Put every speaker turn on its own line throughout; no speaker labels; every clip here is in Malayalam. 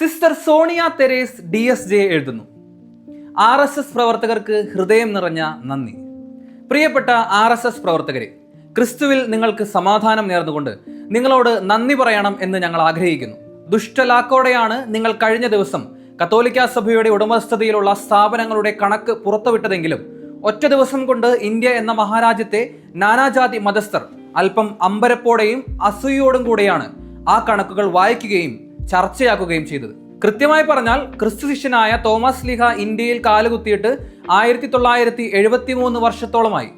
Sister Sonia Theres D S J എഴുതുന്നു. ആർ എസ് എസ് പ്രവർത്തകർക്ക് ഹൃദയം നിറഞ്ഞ നന്ദി. പ്രിയപ്പെട്ട ആർ എസ് എസ് പ്രവർത്തകരെ ക്രിസ്തുവിൽ നിങ്ങൾക്ക് സമാധാനം നേർന്നുകൊണ്ട് നിങ്ങളോട് നന്ദി പറയണം എന്ന് ഞങ്ങൾ ആഗ്രഹിക്കുന്നു. ദുഷ്ടലാക്കോടെയാണ് നിങ്ങൾ കഴിഞ്ഞ ദിവസം കത്തോലിക്ക സഭയുടെ ഉടമസ്ഥതയിലുള്ള സ്ഥാപനങ്ങളുടെ കണക്ക് പുറത്തുവിട്ടതെങ്കിലും ഒറ്റ ദിവസം കൊണ്ട് ഇന്ത്യ എന്ന മഹാരാജ്യത്തെ നാനാജാതി മതസ്ഥർ അല്പം അമ്പരപ്പോടെയും അസൂയോടും കൂടെയാണ് ആ കണക്കുകൾ വായിക്കുകയും ചർച്ചയാക്കുകയും ചെയ്തത്. കൃത്യമായി പറഞ്ഞാൽ ക്രിസ്തു ശിഷ്യനായ തോമസ് ലിഹ ഇന്ത്യയിൽ കാലുകുത്തിയിട്ട് ആയിരത്തി തൊള്ളായിരത്തി എഴുപത്തി മൂന്ന് വർഷത്തോളമായി.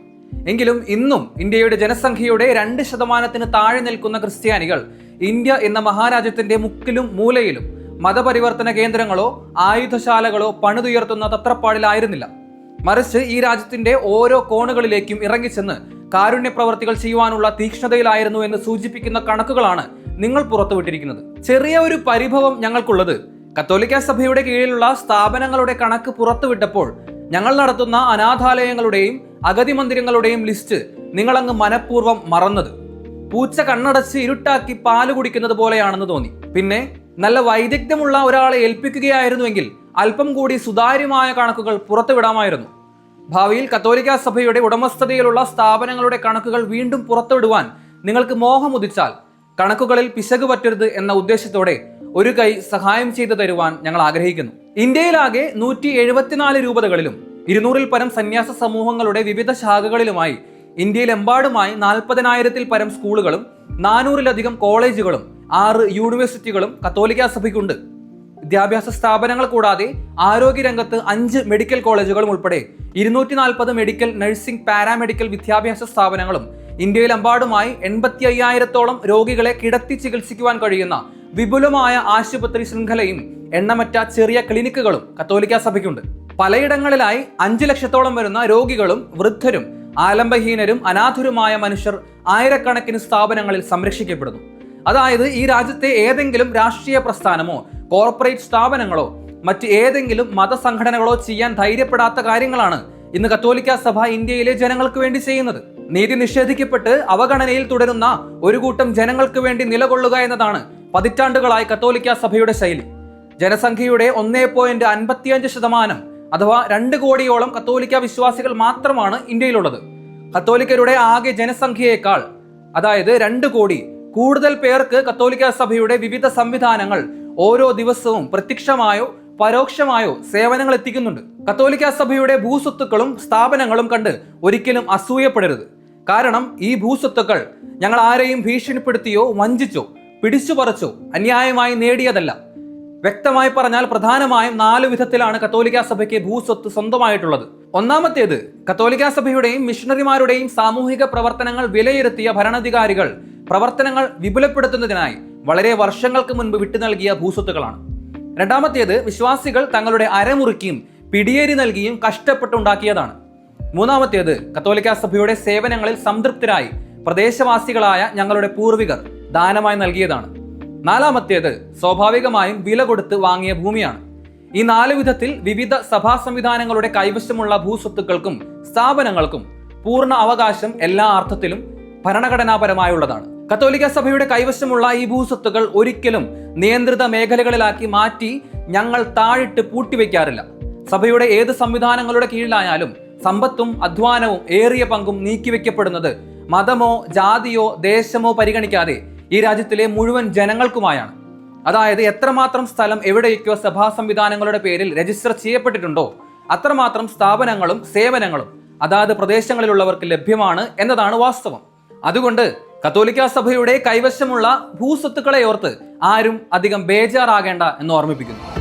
എങ്കിലും ഇന്നും ഇന്ത്യയുടെ ജനസംഖ്യയുടെ രണ്ട് ശതമാനത്തിന് താഴെ നിൽക്കുന്ന ക്രിസ്ത്യാനികൾ ഇന്ത്യ എന്ന മഹാരാജ്യത്തിന്റെ മുക്കിലും മൂലയിലും മതപരിവർത്തന കേന്ദ്രങ്ങളോ ആയുധശാലകളോ പണിതുയർത്തുന്ന തത്രപ്പാടിലായിരുന്നില്ല. മറിച്ച് ഈ രാജ്യത്തിന്റെ ഓരോ കോണുകളിലേക്കും ഇറങ്ങിച്ചെന്ന് കാരുണ്യ പ്രവർത്തികൾ ചെയ്യുവാനുള്ള തീക്ഷ്ണതയിലായിരുന്നു എന്ന് സൂചിപ്പിക്കുന്ന കണക്കുകളാണ് നിങ്ങൾ പുറത്തുവിട്ടിരിക്കുന്നത്. ചെറിയ ഒരു പരിഭവം ഞങ്ങൾക്കുള്ളത്. കത്തോലിക്ക സഭയുടെ കീഴിലുള്ള സ്ഥാപനങ്ങളുടെ കണക്ക് പുറത്തുവിട്ടപ്പോൾ ഞങ്ങൾ നടത്തുന്ന അനാഥാലയങ്ങളുടെയും അഗതി മന്ദിരങ്ങളുടെയും ലിസ്റ്റ് നിങ്ങളങ്ങ് മനഃപൂർവം മറന്നത്. പൂച്ച കണ്ണടച്ച് ഇരുട്ടാക്കി പാൽ കുടിക്കുന്നത് പോലെയാണെന്ന് തോന്നി. പിന്നെ നല്ല വൈദഗ്ധ്യമുള്ള ഒരാളെ ഏൽപ്പിക്കുകയായിരുന്നുവെങ്കിൽ അല്പം കൂടി സുതാര്യമായ കണക്കുകൾ പുറത്തുവിടാമായിരുന്നു. ഭാവിയിൽ കത്തോലിക്ക സഭയുടെ ഉടമസ്ഥതയിലുള്ള സ്ഥാപനങ്ങളുടെ കണക്കുകൾ വീണ്ടും പുറത്തുവിടുവാൻ നിങ്ങൾക്ക് മോഹമുദിച്ചാൽ കണക്കുകളിൽ പിശക് പറ്റരുത് എന്ന ഉദ്ദേശത്തോടെ ഒരു കൈ സഹായം ചെയ്തു തരുവാൻ ഞങ്ങൾ ആഗ്രഹിക്കുന്നു. ഇന്ത്യയിലാകെ നൂറ്റി എഴുപത്തിനാല് രൂപതകളിലും ഇരുന്നൂറിൽ പരം സന്യാസ സമൂഹങ്ങളുടെ വിവിധ ശാഖകളിലുമായി ഇന്ത്യയിലെമ്പാടുമായി നാൽപ്പതിനായിരത്തിൽ പരം സ്കൂളുകളും നാനൂറിലധികം കോളേജുകളും ആറ് യൂണിവേഴ്സിറ്റികളും കത്തോലിക്ക സഭയ്ക്കുണ്ട്. വിദ്യാഭ്യാസ സ്ഥാപനങ്ങൾ കൂടാതെ ആരോഗ്യരംഗത്ത് അഞ്ച് മെഡിക്കൽ കോളേജുകളും ഉൾപ്പെടെ ഇരുന്നൂറ്റി നാൽപ്പത് മെഡിക്കൽ നഴ്സിംഗ് പാരാമെഡിക്കൽ വിദ്യാഭ്യാസ സ്ഥാപനങ്ങളും ഇന്ത്യയിലെമ്പാടുമായി എൺപത്തി അയ്യായിരത്തോളം രോഗികളെ കിടത്തി ചികിത്സിക്കുവാൻ കഴിയുന്ന വിപുലമായ ആശുപത്രി ശൃംഖലയും എണ്ണമറ്റ ചെറിയ ക്ലിനിക്കുകളും കത്തോലിക്ക സഭയ്ക്കുണ്ട്. പലയിടങ്ങളിലായി അഞ്ചു ലക്ഷത്തോളം വരുന്ന രോഗികളും വൃദ്ധരും ആലംബഹീനരും അനാഥരുമായ മനുഷ്യർ ആയിരക്കണക്കിന് സ്ഥാപനങ്ങളിൽ സംരക്ഷിക്കപ്പെടുന്നു. അതായത് ഈ രാജ്യത്തെ ഏതെങ്കിലും രാഷ്ട്രീയ പ്രസ്ഥാനമോ കോർപ്പറേറ്റ് സ്ഥാപനങ്ങളോ മറ്റ് ഏതെങ്കിലും മതസംഘടനകളോ ചെയ്യാൻ ധൈര്യപ്പെടാത്ത കാര്യങ്ങളാണ് ഇന്ന് കത്തോലിക്ക സഭ ഇന്ത്യയിലെ ജനങ്ങൾക്ക് വേണ്ടി ചെയ്യുന്നത്. നീതി നിഷേധിക്കപ്പെട്ട് അവഗണനയിൽ തുടരുന്ന ഒരു കൂട്ടം ജനങ്ങൾക്ക് വേണ്ടി നിലകൊള്ളുക എന്നതാണ് പതിറ്റാണ്ടുകളായി കത്തോലിക്ക സഭയുടെ ശൈലി. ജനസംഖ്യയുടെ ഒന്നേ പോയിന്റ് അൻപത്തിയഞ്ച് ശതമാനം അഥവാ രണ്ട് കോടിയോളം കത്തോലിക്ക വിശ്വാസികൾ മാത്രമാണ് ഇന്ത്യയിലുള്ളത്. കത്തോലിക്കരുടെ ആകെ ജനസംഖ്യയേക്കാൾ അതായത് രണ്ട് കോടി കൂടുതൽ പേർക്ക് കത്തോലിക്ക സഭയുടെ വിവിധ സംവിധാനങ്ങൾ ഓരോ ദിവസവും പ്രത്യക്ഷമായോ പരോക്ഷമായോ സേവനങ്ങൾ എത്തിക്കുന്നുണ്ട്. കത്തോലിക്ക സഭയുടെ ഭൂസ്വത്തുക്കളും സ്ഥാപനങ്ങളും കണ്ട് ഒരിക്കലും അസൂയപ്പെടരുത്. കാരണം ഈ ഭൂസ്വത്തുക്കൾ ഞങ്ങൾ ആരെയും ഭീഷണിപ്പെടുത്തിയോ വഞ്ചിച്ചോ പിടിച്ചു പറിച്ചോ അന്യായമായി നേടിയതല്ല. വ്യക്തമായി പറഞ്ഞാൽ പ്രധാനമായും നാല് വിധത്തിലാണ് കത്തോലിക്കാ സഭയ്ക്ക് ഭൂസ്വത്ത് സ്വന്തമായിട്ടുള്ളത്. ഒന്നാമത്തേത് കത്തോലിക്കാ സഭയുടെയും മിഷണറിമാരുടെയും സാമൂഹിക പ്രവർത്തനങ്ങൾ വിലയിരുത്തിയ ഭരണാധികാരികൾ പ്രവർത്തനങ്ങൾ വിപുലപ്പെടുത്തുന്നതിനായി വളരെ വർഷങ്ങൾക്ക് മുൻപ് വിട്ടു നൽകിയ ഭൂസ്വത്തുക്കളാണ്. രണ്ടാമത്തേത് വിശ്വാസികൾ തങ്ങളുടെ അരമുറുക്കിയും പിടിയേരി നൽകിയും കഷ്ടപ്പെട്ടുണ്ടാക്കിയതാണ് മൂന്നാമത്തേത് കത്തോലിക്ക സഭയുടെ സേവനങ്ങളിൽ സംതൃപ്തരായി പ്രദേശവാസികളായ ഞങ്ങളുടെ പൂർവികർ ദാനമായി നൽകിയതാണ്. നാലാമത്തേത് സ്വാഭാവികമായും വില കൊടുത്ത് വാങ്ങിയ ഭൂമിയാണ്. ഈ നാല് വിധത്തിൽ വിവിധ സഭാ സംവിധാനങ്ങളുടെ കൈവശമുള്ള ഭൂസ്വത്തുക്കൾക്കും സ്ഥാപനങ്ങൾക്കും പൂർണ അവകാശം എല്ലാ അർത്ഥത്തിലും ഭരണഘടനാപരമായുള്ളതാണ്. കത്തോലിക്ക സഭയുടെ കൈവശമുള്ള ഈ ഭൂസ്വത്തുക്കൾ ഒരിക്കലും നിയന്ത്രിത മേഖലകളിലാക്കി മാറ്റി ഞങ്ങൾ താഴിട്ട് പൂട്ടിവെക്കാറില്ല. സഭയുടെ ഏത് സംവിധാനങ്ങളുടെ കീഴിലായാലും സമ്പത്തും അധ്വാനവും ഏറിയ പങ്കും നീക്കിവെക്കപ്പെടുന്നത്. മതമോ ജാതിയോ ദേശമോ പരിഗണിക്കാതെ ഈ രാജ്യത്തിലെ മുഴുവൻ ജനങ്ങൾക്കുമായാണ്. അതായത് എത്രമാത്രം സ്ഥലം എവിടെയൊക്കെയോ സഭാ സംവിധാനങ്ങളുടെ പേരിൽ രജിസ്റ്റർ ചെയ്യപ്പെട്ടിട്ടുണ്ടോ അത്രമാത്രം സ്ഥാപനങ്ങളും സേവനങ്ങളും അതാത് പ്രദേശങ്ങളിലുള്ളവർക്ക് ലഭ്യമാണ് എന്നതാണ് വാസ്തവം. അതുകൊണ്ട് കത്തോലിക്ക സഭയുടെ കൈവശമുള്ള ഭൂസ്വത്തുക്കളെ ഓർത്ത് ആരും അധികം ബേജാറാകേണ്ട എന്ന് ഓർമ്മിപ്പിക്കുന്നു.